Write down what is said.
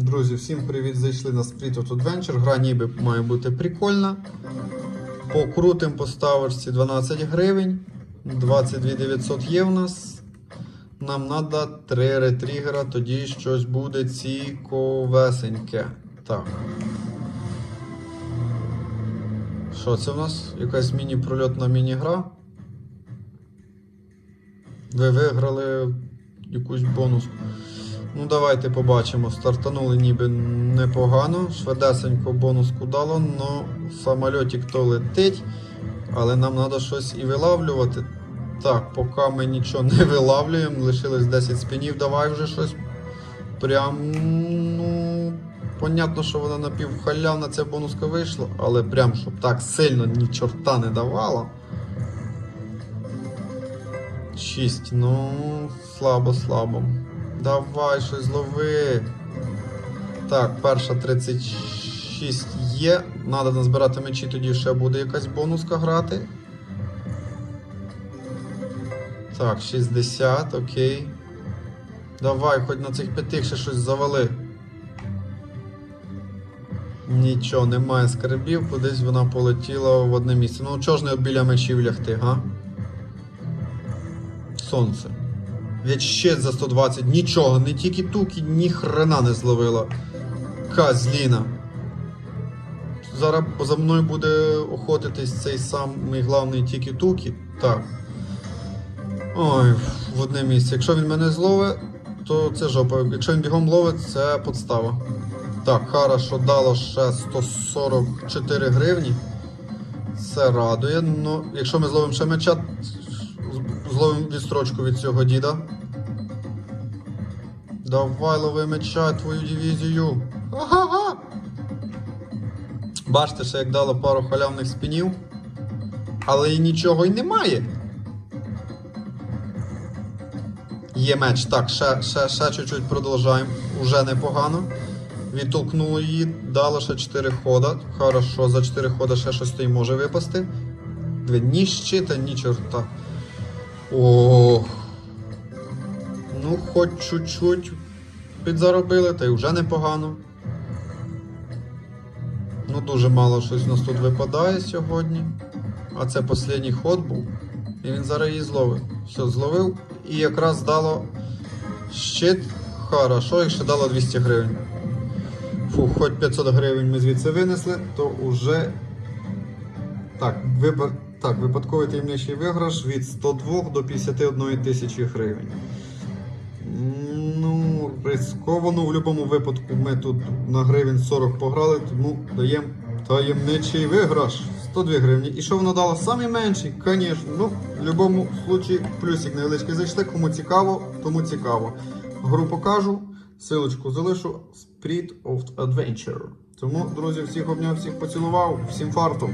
Друзі, всім привіт! Зайшли на Street of Adventure. Гра ніби має бути прикольна. По ставочці 12 гривень. 22 900 є в нас. Нам треба 3 ретригера, тоді щось буде цікавесеньке. Так. Що це в нас? Якась міні-прольотна міні-гра. Ви виграли якусь бонус. Ну, давайте побачимо. Стартанули ніби непогано. Швидесенько бонуску дало, но самольотик то летить. Але нам треба щось і вилавлювати. Так, поки ми нічого не вилавлюємо, лишилось 10 спінів, давай вже щось. Прям, ну. Понятно, що вона напівхалявна, ця бонуска вийшла, але прям щоб так сильно ні чорта не давала. 6, ну, слабо, слабо. Давай щось злови. Так, перша 36 є. Надо назбирати мечі, тоді ще буде якась бонуска грати. Так, 60, окей. Давай, хоч на цих п'ятих ще щось завали. Нічого, немає скарбів, кудись вона полетіла в одне місце. Ну чого ж не біля мечів лягти, га? Сонце. Ведь ще за 120, нічого, не тільки туки, ні хрена не зловила. Казліна. Зараз за мною буде охотитись цей самий главний тільки туки. Так. Ой, в одне місце. Якщо він мене зловить, то це жопа. Якщо він бігом ловить, це подстава. Так, хорошо, дало ще 144 гривні. Це радує. Ну, якщо ми зловимо ще меча, зловимо відстрочку від цього діда. Давай лови меча, твою дивізію. Ага-га! Бачите, ще як дало пару халявних спінів. Але і нічого й немає. Є меч. Так, ще, ще, ще чуть-чуть продовжаємо. Уже непогано. Відтолкнуло її, дало ще 4 хода. Хорошо, за 4 хода ще щось то й може випасти. Дві, ні щита, ні чорта. Ох. Ну, хоч чуть-чуть підзаробили, та й вже непогано. Ну, дуже мало щось у нас тут випадає сьогодні. А це останній ход був. І він зараз її зловив. Все, зловив і якраз дало щит. Хорошо, ще дало 200 гривень. Фу, хоч 500 гривень ми звідси винесли, то вже. Так, випад... так, випадковий таємничий виграш від 102 до 51 тисячі гривень. Ну, рисковано в будь-якому випадку ми тут на гривень 40 пограли, тому даємо таємничий виграш 102 гривні. І що воно дало? Самий менший, звісно. Ну, в будь-якому випадку плюсик невеличкий зайшли. Кому цікаво, тому цікаво. Гру покажу, силочку залишу. Spirit of Adventure. Тому, друзі, всіх обняв, всіх поцілував, всім фарту.